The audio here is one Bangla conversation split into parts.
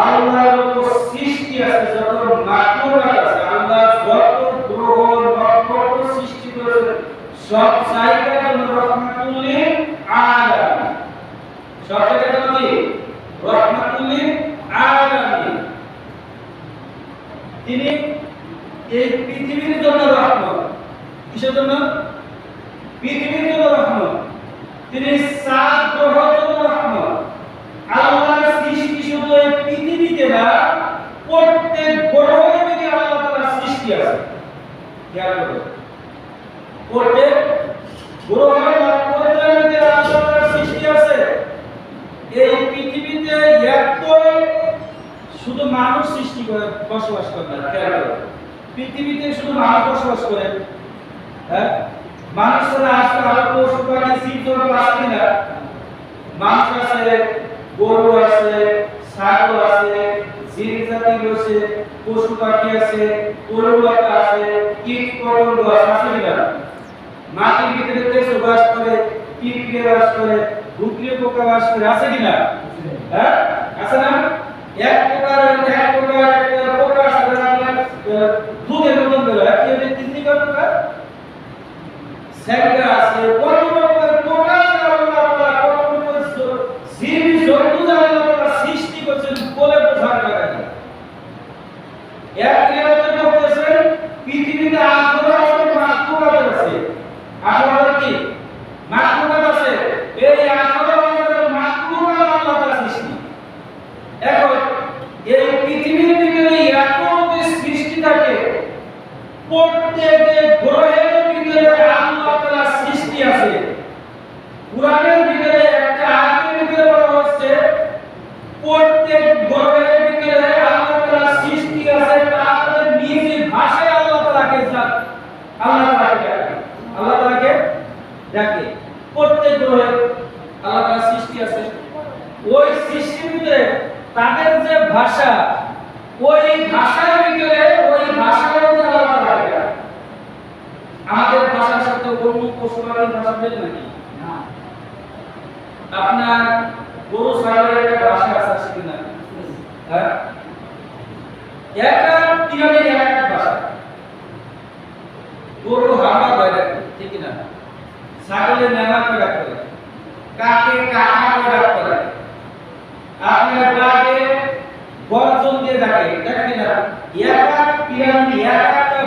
আল্লাহর যত সৃষ্টি আছে যত মাকলুকাত আছে আল্লাহ যত গ্রহ নক্ষত্র সৃষ্টি করেছেন সব জায়গায় জন্য রহমাতুল লিল আলামিন সব জায়গায় জন্য কি রহমাতুল লিল আলামিন তিনি এই পৃথিবীর জন্য রহমত কিসের জন্য পৃথিবীর জন্য রহমত তিনি সাত গ্রহের জন্য রহমত আল্লাহর সৃষ্টি শুধু এই পৃথিবীতে না প্রত্যেক গ্রহের মধ্যে আল্লাহ তাআলার সৃষ্টি আছে খেয়াল করো প্রত্যেক গ্রহের নক্ষত্রের মধ্যে আল্লাহ তাআলার সৃষ্টি আছে এই পৃথিবীতে এত শুধু মানুষ সৃষ্টি করে, বসবাস করে না পৃথিবীতে শুধু মানুষ বসবাস করে হ্যাঁ? মানুষেরা আসলে আরও পশু জন্তু আছে কিনা মাছ আছে, গরু আছে, ছাগল আছে পশু পাখি আছে আছে, কীট পতঙ্গ আছে মাটির ভিতরে বাস করে বাস করে পোকা বাস করে, আছে কিনা? হ্যাঁ আছে না এক প্রকার এক প্রকার একটা পোকা আছে যারা আপনার, আহ, দুধের মতন বেরোয় কি ওটা তিন প্রকার স্যাঙ্গা আছে কত রকমের পোকা আছে আল্লাহ তাআলা কত রকমের জ- জীব জন্তু যে আল্লাহ তাআলা সৃষ্টি করেছেন বলে বোঝার জায়গা নেই। এক নিয়মে বলতেছেন পৃথিবীতে আঠারো হাজার মাকলুকাত আছে আঠারো হাজার কি মাকলুকাত আছে এই আঠারো হাজার মাকলুকাত আল্লাহ তাআলা সৃষ্টি এখন এই পৃথিবীর ভিতরে এত যে সৃষ্টি থাকে প্রত্যেকে গ্রহের ভিতরে আল্লাহ তাআলা সৃষ্টি আছে কোরআনের ভিতরে একটা আয়াতের ভিতরে বলা হচ্ছে প্রত্যেক গ্রহের ভিতরে আল্লাহ তাআলা সৃষ্টি আছে তাদের নিজ ভাষায় আল্লাহ তাআলাকে যা- আল্লাহ তাআলাকে ডাকে আল্লাহ তাআলাকে ডাকে প্রত্যেক গ্রহে আল্লাহ তাআলা সৃষ্টি আছে ওই সৃষ্টির ভিতরে তাদের যে ভাষা, ওই ভাষার ভিতরে ওই ভাষার আমাদের ভাষার সাথে অন্য পশু ভাষা মিলে নাকি? আপনার গরু, ছাগলের একটা ভাষা আছে কিনা হ্যাঁ? একটা তিরানের এক এক ভাষা। গরু হামা করে ঠিক না? ছাগলের নেমা করে? কাকে ডাক করে? আপনার বাঘে গর্জন দিয়ে এক এক পিরামিড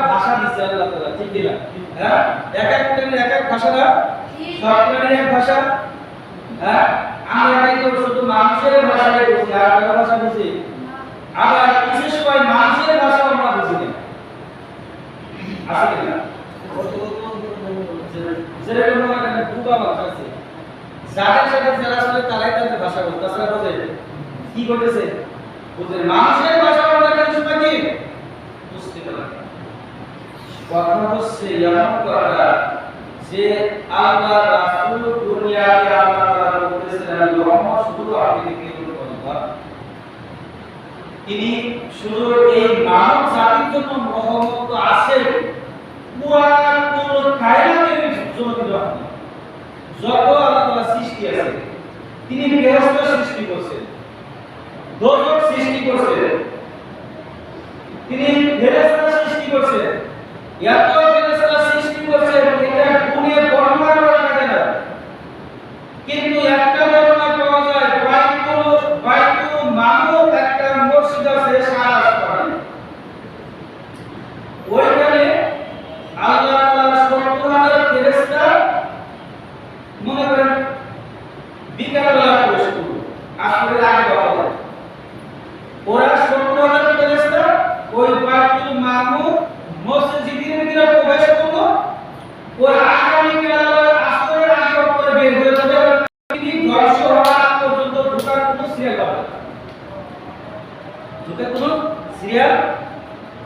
ভাষা দিচ্ছে আল্লাহ তাআলা, ঠিক কিনা হ্যাঁ? এক এক এক ভাষা না? সব এক ভাষা? হ্যাঁ? আমরা কিন্তু শুধু মানুষের ভাষায় বুঝি আর কারও ভাষা বুঝি আবার বিশেষ করে মানুষের ভাষা আমরা বুঝি না। আছে কিনা যেরকম মনে করেন বুবা ভাষা আছে যাদের সাথে যারা আসলে তারাই তাদের ভাষা বলতে তাছাড়া বোঝে কি করতেছে? বুঝে মানুষের ভাষা আমরা কেন সময় কি? বুঝতে পারি কথা শুধু তিনি শুধু এই মানব জাতির জন্য রহমত। আছে যত আল্লাহ সৃষ্টি আছে। তিনি গৃহস্থ সৃষ্টি করছেন। দোজক সৃষ্টি করছেন। তিনি ফেরেশতা সৃষ্টি করছেন। এত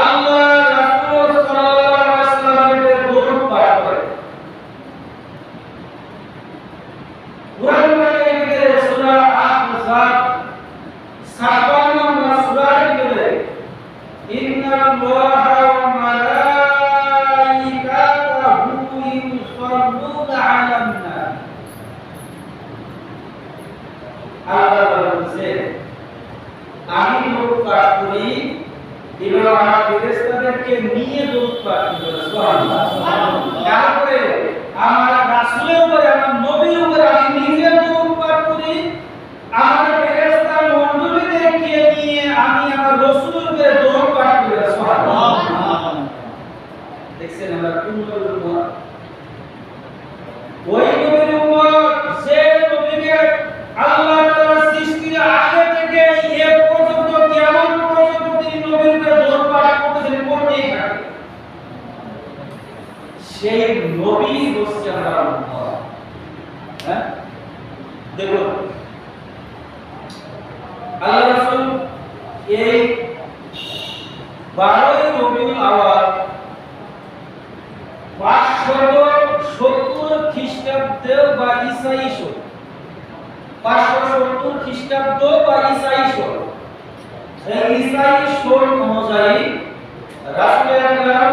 আল্লাহ করি সুবহানাল্লাহ তারপরে আমার রাসূলের উপরে আমার নবীর উপরে আমি নিজে লোক পাঠ করি আমার ফেরেশতা মণ্ডলীদেরকে নিয়ে আমি আমার রাসূলের উপরে দরুদ পাঠ করি সুবহানাল্লাহ দেখছেন আমরা কোন নবীর উম্মত ওই নবীর উম্মত যে নবীকে আল্লাহ তাআলা সৃষ্টির আগে থেকে এ পর্যন্ত কিয়ামত পর্যন্ত তিনি নবীর উপরে দরুদ পাঠ করতেছেন করতেই থাকে সেই নবী হচ্ছে আমরা হ্যাঁ? দেখুন। আল্লাহ রাসূল এই বারোই রবিউল আওয়াল পাঁচশত সত্তর খ্রিস্টাব্দে বা ইসাই শো পাঁচশো সত্তর খ্রিস্টাব্দ বা ইসাই শো এই ইসাই শোর অনুযায়ী রাসূল আকরাম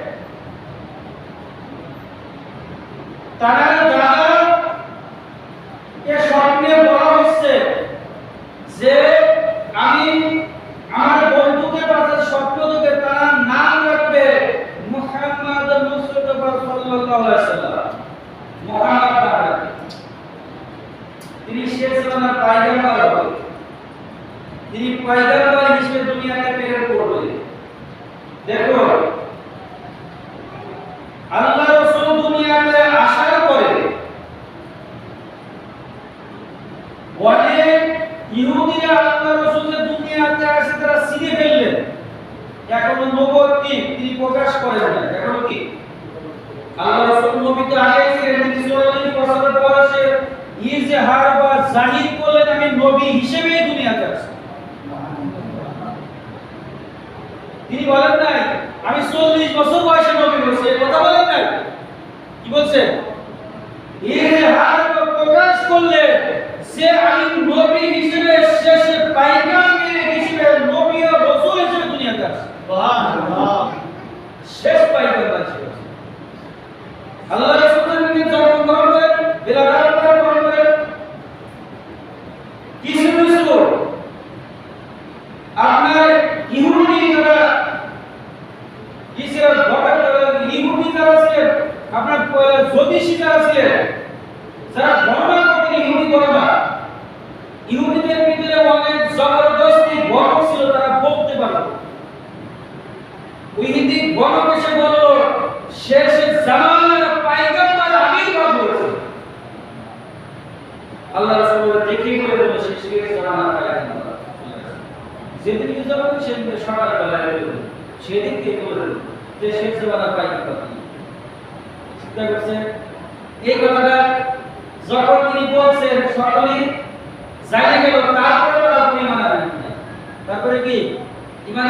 তারা দাদা কে স্বপ্নে বলা হচ্ছে যে আমি আমার বন্ধুকে পাশে স্বপ্ন দেখে তারা নাম রাখবে মুহাম্মদ মুস্তাফা সাল্লাল্লাহু আলাইহি সাল্লাম। তিনি শেষ জামানার পয়গম্বর হবে। তিনি পয়গম্বর হিসেবে দুনিয়াতে প্রেরণ করবেন। দেখো আল্লাহ রাসূল দুনিয়াতে আসার পরে অনেক ইহুদিরা আল্লাহ রাসূলের দুনিয়াতে আসে তারা চিনে ফেললেন এখনও নবুয়ত কি তিনি প্রকাশ করেন না এখনও কি আল্লাহ রাসূল নবী তো আগে ছিলেন তিনি 40 বছরের বয়সে ইজহার বা জাহির করলেন আমি নবী হিসেবে দুনিয়াতে আসছি তিনি বলেন নাই আমি 40 বছর বয়সে নবী হয়েছি এই কথা বলেন নাই কি বলছেন ইজহার বা প্রকাশ করলে যে আমি নবী হিসেবে শেষে পাইগাম্বর হিসেবে নবী ও রাসূল হিসেবে দুনিয়াতে আসছি শেষ পাইগাম্বর ছিল আল্লাহ রাসূলের ইহুদিদের ভিতরে অনেক জবরদস্তি গণ ছিল তারা বলতে পারত ওই হিন্দি এসে বলল শেষে জামানার পাইগাম্বার আবির্ভাব হয়েছে আল্লাহ যেদিন সকালে বেলায় সেদিন কে যে চিন্তা করছেন? এই কথাটা যখন তিনি বলছেন জানে গেল, তারপরে আনেন তারপরে কি? ইমান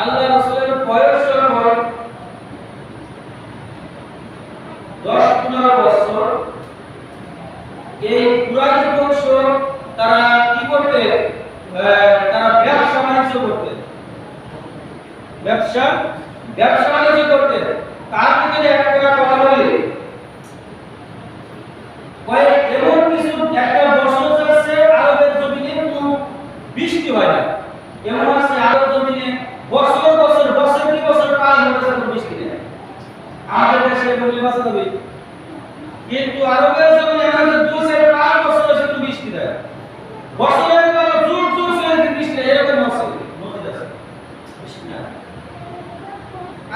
আল্লাহ রাসূলের বয়স যখন দশ পনেরো বছর এই কুরাইশ বংশ তারা কি করতে? তারা ব্যবসা বাণিজ্য করতে। ব্যবসা ব্যবসা বাণিজ্য করতে। তার ভিতরে একটা কথা বলি। এমন কিছু একটা বছর যাচ্ছে আরবের জমিনে কোনো বৃষ্টি হয় না। এমন আছে আরব জমিনে বছর বছর বছর কি বছর, পাঁচ বছর বৃষ্টি নেই। আমাদের দেশে বলি বাঁচা কিন্তু আরবের এমন আছে দু চার পাঁচ বছর আছে একটু বৃষ্টি দেয়। বছরের পর জোর জোর সে বৃষ্টি দেয় এরকম আছে নদী আছে। না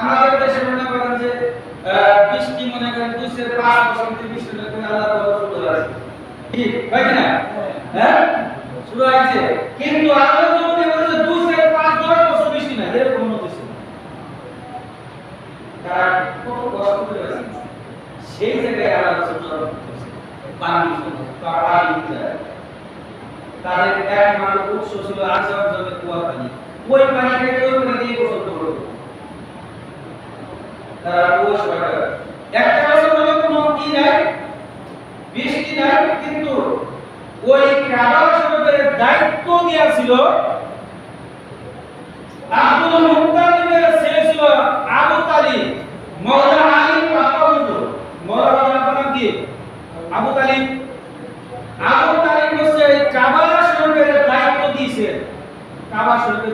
আমাদের দেশে মনে করেন যে বৃষ্টি মনে করেন দুই চার পাঁচ বছর থেকে বৃষ্টি না করে আল্লাহ তাআলা শুরু আছে কি? হয় কিনা হ্যাঁ? শুরু হয়েছে। কিন্তু আল্লাহ যখন বলেছে দুই চার পাঁচ, দশ বছর বৃষ্টি না এরকম মনে হচ্ছে তারা কত কষ্ট করে আছে সেই ছিল দিয়ে কিন্তু ওই দায়িত্ব দেওয়া ছিল আব্দুল মুত্তালিবের ছেলে ছিল আবু তালিব মওলা আলী পাপা হতো মওলা আপনার কি আবু তালিব আবু তালিব হচ্ছে এই কাবা শরীফের দায়িত্ব দিয়েছে কাবা শরীফের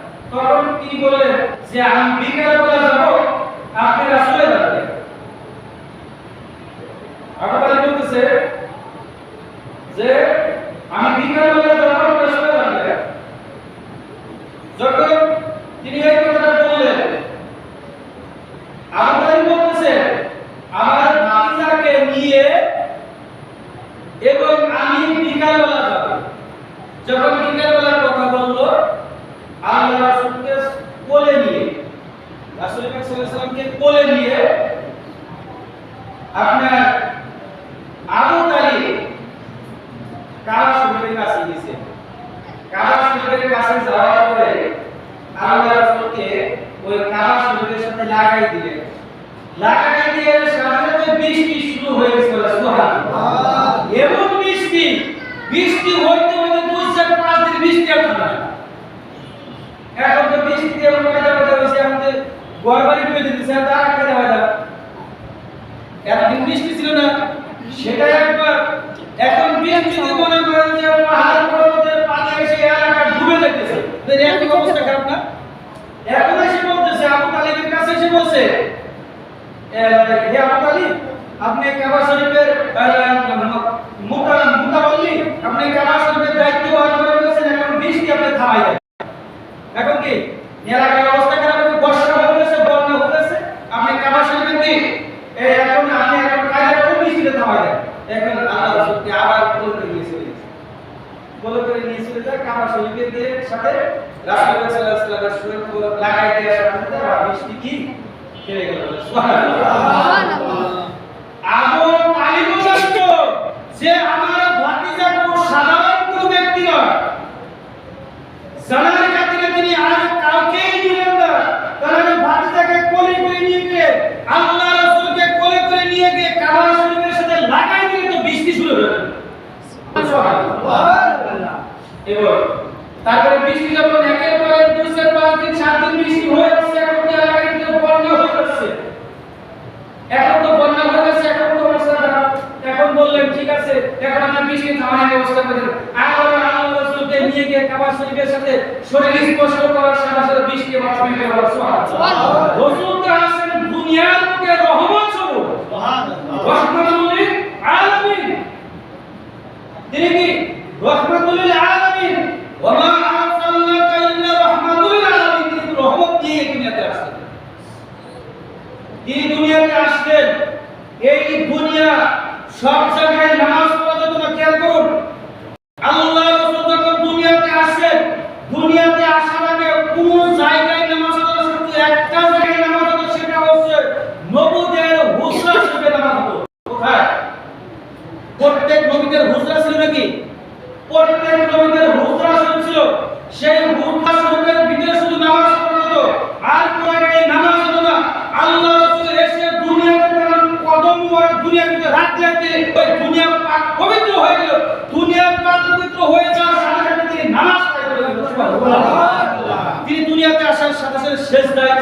তখন তিনি বললেন যে আমি বিকেল বেলা যাব, আপনি রাসুলে যাবেন। আবু তালিব বলতেছে যে, আমি বিকেল বেলা যাব যখন তিনি এই কথাটা বললেন বলতেছে, আমার নিয়ে এবং আমি যাব। যখন কথা বলল আল্লাহ রাসূলকে কোলে নিয়ে রাসূল পাক সাল্লাল্লাহু আলাইহি সাল্লামকে কোলে নিয়ে আপনার আবু তালিব কাবা শরীফের কাছে গেছে কাবা শরীফের কাছে যাওয়ার পরে আল্লাহ রাসূলকে ওই কাবা শরীফের সাথে লাগাই দিলেন লাগাই দিয়ে সাথে সাথে বৃষ্টি শুরু হয়ে গেছিল সুবহানাল্লাহ এমন বৃষ্টি বৃষ্টি হইতে হইতে দুই চার পাঁচ দিন বৃষ্টি আর থাকে না এখন তো বৃষ্টি এমন কাজা বাজা হয়েছে আমাদের ঘর বাড়ি ডুবে দিতেছে আর তার এতদিন বৃষ্টি ছিল না। সেটাই একবার এখন বৃষ্টিতে মনে করেন যে পাহাড় পর্বতের পানি এসে এলাকা ডুবে যাইতেছে। এর অবস্থা খারাপ না? এখন এসে বলতেছে আবু তালিবের কাছে এসে বলছে হে আবু তালিব আপনি কাবা শরীফের মোটা মোটাবল্লি আপনি কাবা শরীফের দায়িত্ব পালন করে ফেলেছেন এখন বৃষ্টি আপনি থামাই দেন এখন কি এলাকার অবস্থা খারাপ হয়েছে বর্ষা হয়ে গেছে বন্যা হয়ে গেছে আপনি কাবা শরীফের কি এই এখন আপনি এখন কাজে কোন বৃষ্টিতে থামাই দেন এখন আল্লাহ রাসূলকে আবার কোল করে নিয়ে চলে গেছে কোল করে নিয়ে চলে যায় কাবা শরীফের দিয়ে সাথে রাসূল সাল্লাল্লাহু আলাইহি ওয়াসাল্লামের শরীর পুরো লাগাই দিয়ে সাথে আর বৃষ্টি কি খেয়ে গেল সুবহানাল্লাহ আবু তালিব জানতো যে আমার ভাতিজা কোনো সাধারণ কোনো ব্যক্তি নয় জানার খাতিরে তিনি আর কাউকেই দিলেন না কারণ ভাতিজাকে কোলে করে নিয়ে গিয়ে আল্লাহ রাসূলকে কোলে করে নিয়ে গিয়ে কাবা শরীফের সাথে লাগাই দিয়ে তো বৃষ্টি শুরু হলো সুবহানাল্লাহ এবার তারপরে বৃষ্টি যখন একের পর এক দুই চার পাঁচ দিন সাত দিন বৃষ্টি হয়ে যাচ্ছে এখন তো এলাকায় কিন্তু বন্যা হয়ে যাচ্ছে। এখন তো বন্যা হয়ে গেছে এখন তো অবস্থা খারাপ। এখন বললেন ঠিক আছে এখন আমরা বৃষ্টি থামানোর ব্যবস্থা করে দেব। আবার আল্লাহ রাসূলকে নিয়ে গিয়ে কাবা শরীফের সাথে শরীর স্পর্শ করার সাথে সাথে বৃষ্টি আবার থেমে গেল সুবহানাল্লাহ। রাসূল তো আসেন দুনিয়ার বুকে রহমত স্বরূপ রহমাতুল আলামিন। তিনি কি রহমাতুল দুনিয়াতে আসলেন এই দুনিয়া সব জায়গায় নামাজ পড়া তোমরা খেয়াল করুন। আল্লাহ রাসূল যখন দুনিয়াতে আসেন দুনিয়াতে আসার আগে কোন জায়গায় নামাজ পড়া শুধু একটা জায়গায় নামাজ হতো সেটা হচ্ছে নবুদের হুজরা শরীফে নামাজ হতো কোথায় প্রত্যেক নবীদের হুজরা ছিল নাকি প্রত্যেক নবীদের হুজরা শরীফ ছিল সেই হুজরা শরীফের ভিতরে শুধু নামাজ পড়া হতো আর কোন জায়গায় নামাজ হতো না আল্লাহ রাসূল এসে দুনিয়াতে তার কদম মোবারক দুনিয়ার ভিতরে রাখতে ওই দুনিয়া পাক পবিত্র হয়ে গেল দুনিয়া পাক পবিত্র হয়ে যাওয়ার সাথে সাথে তিনি নামাজ পড়তে লাগলেন সুবহানাল্লাহ তিনি দুনিয়াতে আসার সাথে শেষ দায়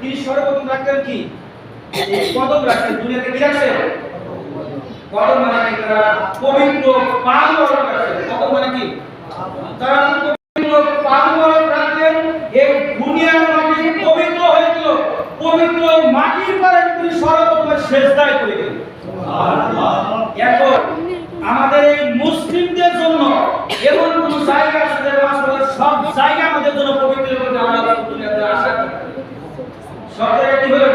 তিনি সর্বপ্রথম রাখতেন কি? কদম রাখতেন দুনিয়াতে কি রাখতেন কদম মানে কি? তারা পবিত্র পান বরণ কদম মানে কি? তারা পবিত্র পান বরণ রাখলেন এই দুনিয়ার মাটি পবিত্র হয়েছিল পবিত্র মাটির পরে তিনি সর্বপ্রথমে শেষদায় করে গেলেন এখন আমাদের এই মুসলিমদের জন্য এমন কোন জায়গা আছে যে আসলে সব জায়গা আমাদের জন্য পবিত্র করতে আমরা দুনিয়াতে আশা করি সব জায়গা কি হলো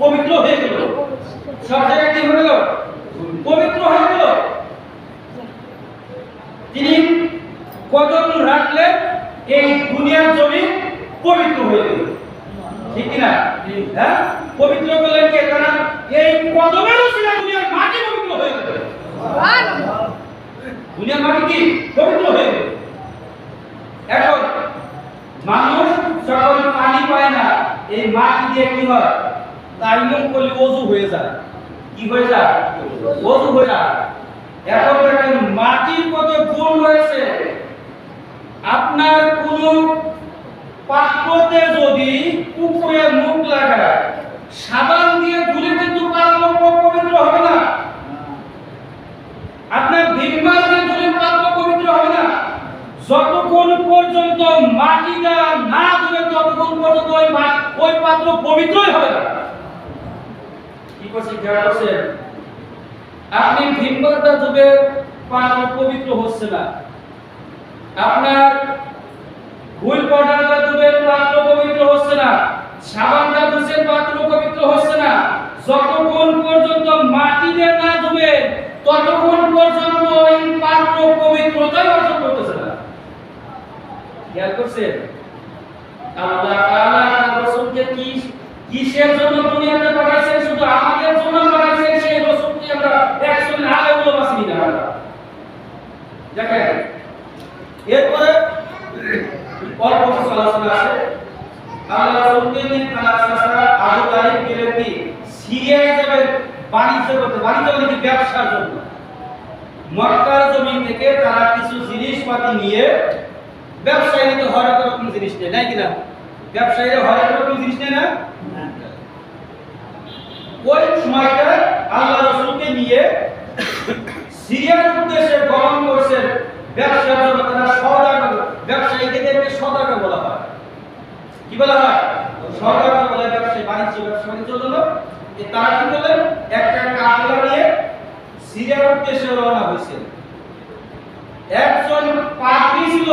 পবিত্র হয়ে গেল সব জায়গা কি হলো পবিত্র হয়ে গেল তিনি কদম রাখলে এই দুনিয়ার জমি পবিত্র হয়ে গেল ঠিক কি না হ্যাঁ পবিত্র করলেন কে কারণ এই কদমের উসিলা দুনিয়ার মাটি পবিত্র হয়ে গেল দুনিয়ার মাটি কি পবিত্র হয়ে গেল এখন মানুষ যখন পানি পায় না, এই মাটি দিয়ে কি হয়? তাইমুম করলে ওযু হয়ে যায়। কি হয়ে যায়? ওযু হয়ে যায়। এখন দেখেন, মাটির কত গুণ রয়েছে। আপনার কোন পাত্রতে যদি পুকুরে মুখ লাগায়, সাবান দিয়ে ধুলে কিন্তু পাত্র পবিত্র হবে না। আপনার ভিমবার দিয়ে ধুলে পাত্র পবিত্র হবে না যতক্ষণ পর্যন্ত মাটিটা না ধুবে ততক্ষণ পর্যন্ত ওই ওই পাত্র পবিত্রই হবে না। কি করছি আপনি ধুবে পাত্র পবিত্র হচ্ছে না। আপনার ভুল পাত্র পবিত্র হচ্ছে না। সাবানটা পাত্র পবিত্র হচ্ছে না। যতক্ষণ পর্যন্ত মাটিতে না ততক্ষণ পর্যন্ত ওই পাত্র পবিত্রতাই অর্জন খেয়াল করছেন? আল্লাহ তাআলা রাসূলকে কি, কিসের জন্য দুনিয়াতে পাঠাইছেন? শুধু আমাদের জন্য পাঠাইছেন, সেই রাসূলকে আমরা একজন আলেমও বাসি না। দেখেন, এরপরে অল্প কিছু আলোচনা আছে আল্লাহ রাসূলকে নিয়ে আলাইহিসসালাম আবু তালিব গেলেন কি? সিরিয়ায় যাবেন বাণিজ্য করতে, বাণিজ্য মানে কি? ব্যবসার জন্য। মক্কার জমিন থেকে তারা কিছু জিনিসপাতি নিয়ে ব্যবসায়ী তো হরেক রকম জিনিস নেয় নাই কিনা? ব্যবসায়ীরা হরেক রকম জিনিস নেয় না? ওই সময়টা আল্লাহ রসুলকে নিয়ে সিরিয়ার উদ্দেশ্যে গমন করছেন ব্যবসার জন্য তারা সদাগর ব্যবসায়ীদেরকে সদাগর বলা হয়। কি বলা হয়? সদাগর ব্যবসায়ী, বাণিজ্য, ব্যবসা বাণিজ্যের জন্য তারা কি করলেন? একটা কাফেলা নিয়ে সিরিয়ার উদ্দেশ্যে রওনা হয়েছে একজন পাদ্রী ছিল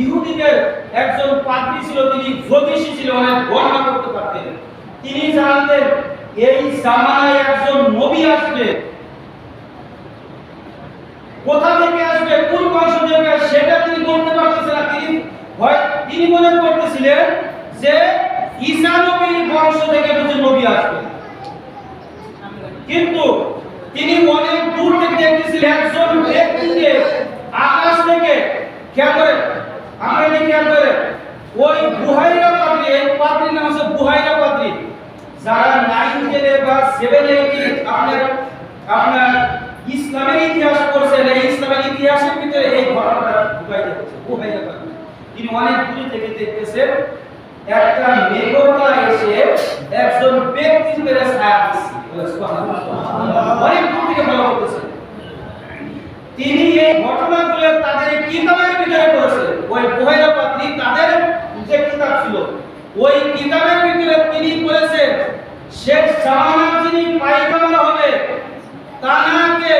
ইহুদিদের একজন পাদ্রী ছিল, তিনি জ্যোতিষী ছিল, অনেক গণনা করতে পারতেন। তিনি জানতেন, এই জামানায় একজন নবী আসবে। কোথা থেকে আসবে, কোন বংশ থেকে সেটা তিনি বলতে পারতেছেন না। তিনি তিনি মনে করতেছিলেন যে ঈসা নবীর বংশ থেকে বুঝি নবী আসবে। কিন্তু তিনি অনেক দূর থেকে দেখতেছিলেন, একজন ব্যক্তিকে আকাশ থেকে করে আমরা এটি খেয়াল করে, ওই বুহাইরা পাত্রী এই পাত্রীর নাম হচ্ছে বুহাইরা পাত্রী যারা নাইন টেনে বা সেভেন এইটে আপনার আপনার ইসলামের ইতিহাস পড়ছেন, এই ইসলামের ইতিহাসের ভিতরে এই ঘটনাটা ঢুকাইতে হচ্ছে, বুহাইরা তিনি অনেক দূর থেকে দেখতেছেন, একটা মেঘমালা এসে একজন ব্যক্তির মেরে ছায়া দিচ্ছে। অনেক দূর থেকে ফলো করতেছে। তিনি এই ঘটনাগুলো তাদের কিতাবের ভিতরে করেছেন। ওই বুহাইরা পাত্রী তাদের যে কিতাব ছিল, ওই কিতাবের ভিতরে তিনি বলেছেন শেখ জামানার যিনি পাইকামার হবে তানাকে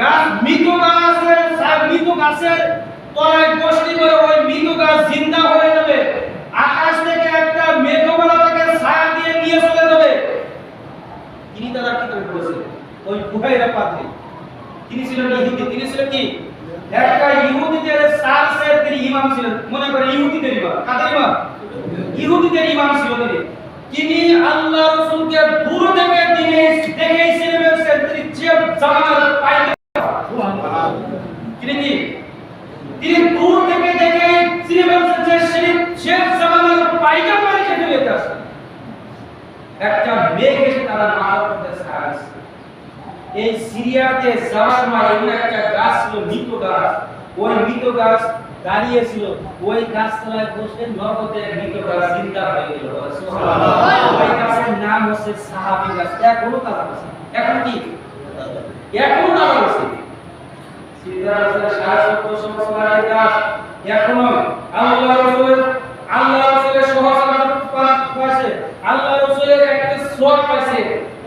গাছ মৃত গাছের মৃত গাছের তলায় বসতি করে ওই মৃত গাছ জিন্দা হয়ে যাবে। আকাশ থেকে একটা মেঘমালা তাকে ছায়া দিয়ে নিয়ে চলে যাবে। তিনি তারা কি করে ওই বুহাইরা পাত্রী তিনি ছিলেন ইহুদি? তিনি ছিলেন কি? একটা ইহুদিদের সার্সের ইমাম ছিলেন মনে করে ইহুদিদের ইমাম। কাদের ইমাম? ইহুদিদের ইমাম ছিল তিনি। তিনি আল্লাহ রাসূলকে দূর থেকে তিনি চিনে ফেলছেন তিনি যে জামানার পাইতে তিনি কি? তিনি দূর থেকে দেখে একটা মেঘ এসে তারা মাথার মধ্যে দিছে। এই সিরিয়াতে যাওয়ার সময় এমন একটা গাছ ছিল, মৃত গাছ। ওই মৃত গাছ দাঁড়িয়ে ছিল। ওই গাছ তলায় বসে নগদে মৃত গাছ জিন্দা হয়ে গেল। ওই গাছের নাম হচ্ছে সাহাবী গাছ। এখনও কাজ করছে এখন কি? এখনও দাঁড়া আছে। এখনও আল্লাহ আল্লাহ রাসূলের পাশে আল্লাহ রাসূলের একটা সোয়াব পাইছে,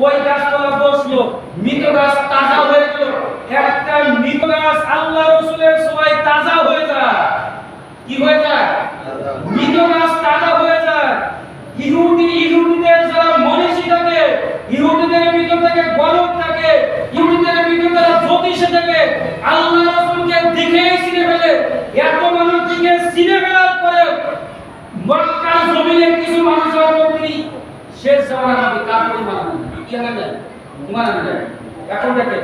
ওই গাছতলা বসল, মৃত গাছ তাজা হয়ে গেল। একটা মৃত গাছ আল্লাহ রাসূলের সবাই তাজা হয়ে যায়। কি হয়ে যায়? মৃত গাছ তাজা হয়ে যায়। ইহুদি, ইহুদিদের যারা মনীষী থাকে, ইহুদিদের ভিতর থেকে গরব থাকে, ইহুদিদের ভিতর থেকে জ্যোতিষে থাকে, আল্লাহ রাসূলকে দেখেই চিনে ফেলে। এত মানুষ দিকে চিনে ফেলার পরে মক্কার জমিনে কিছু মানুষ হয়তো তিনি শেষ জামানার মধ্যে কাপড় মানেন কি জানা? যায় মানেন যায় এখন দেখেন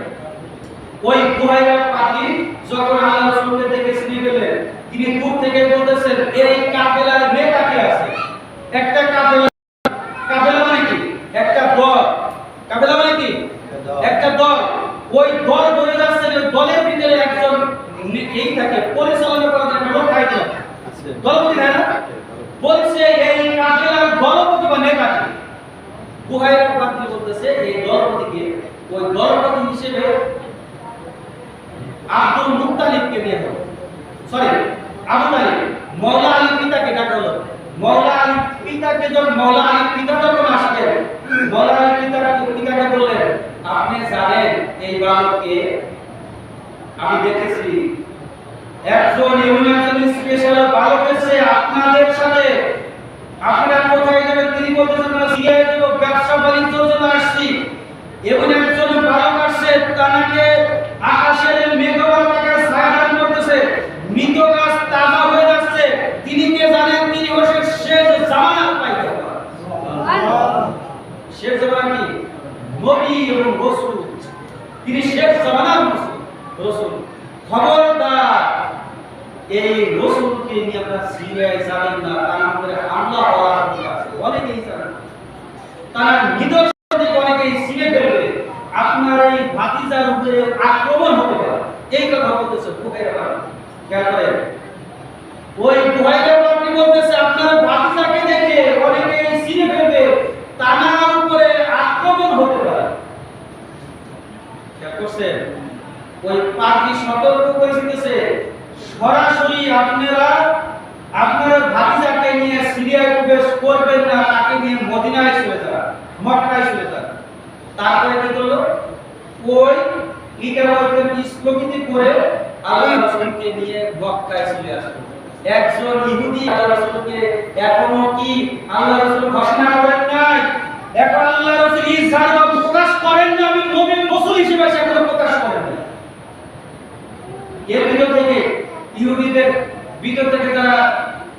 ওই কুরাইয়া পাখি যখন আল্লাহ রাসূলকে দেখে চিনে ফেলেন তিনি দূর থেকে বলতেছেন এই কাফেলার নেতা কে আছে? একটা কাফেলা কাফেলা মানে কি? একটা দল। কাফেলা মানে কি? একটা দল। ওই দল বলে যাচ্ছে যে দলের ভিতরে একজন এই থাকে পরিচালনা করার জন্য লোক থাকে। দলপতি থাকে না? বলছে এই কাফেলার দলপতি বা নেতা কে বুহাইরা পাত্রী বলতেছে? এই দলপতিকে ওই দলপতি হিসেবে আব্দুল মুত্তালিবকে নিয়ে হলো সরি আবু তালিব। মৌলা আলীর পিতাকে ডাকা হলো। মৌলা আলীর পিতাকে যখন মৌলা আলীর পিতা যখন আসলেন মৌলা আলীর পিতা পিতাকে বললেন? আপনি জানেন এই বালককে আমি দেখেছি। একজন একজন স্পেশাল বালক এসে আপনাদের সাথে আপনারা কোথায় যাবেন? তিনি বলতেছেন ব্যবসা বাণিজ্যের জন্য আসছি। এমন একজন তাকে আকাশের সাহায্য করতেছে। মৃত গাছ তাজা হয়ে যাচ্ছে। তিনি কে জানেন? তিনি হচ্ছে শেষ জামানার পাইতে শেষ জামানা কি? নবী এবং রসুল। তিনি শেষ রসুল। খবরদার এই নিয়ে আমরা সিরিয়ায় না আমাদের হওয়ার আছে। অনেকেই জানেন। তারা অনেকেই আপনার এই ভাতিজার উপরে আক্রমণ হতে পারে। এই কথা বলতেছে খেয়াল ওই আপনি বলতেছে? আপনার ভাতিজাকে দেখে অনেকেই সিনে ফেলবে তানার উপরে আক্রমণ হতে পারে। করছেন? ওই সতর্ক করে দিতেছে। সরাসরি আপনারা নিয়ে প্রবেশ করবেন না, তাকে নিয়ে মদিনায় চলে যান, মক্কায় চলে যান। তারপরে কি করল? ওই ইটা বলতেন করে আল্লাহ রাসূলকে নিয়ে মক্কায় চলে আসলো। একজন ইহুদি আল্লাহ রাসূলকে এখনও কি আল্লাহ রাসূল ঘোষণা করেন নাই? এখন আল্লাহ রাসূল ইসহার প্রকাশ করেন না, আমি নবী রাসূল হিসেবে সে প্রকাশ করেন না এর ভিতর থেকে ইহুদিদের ভিতর থেকে যারা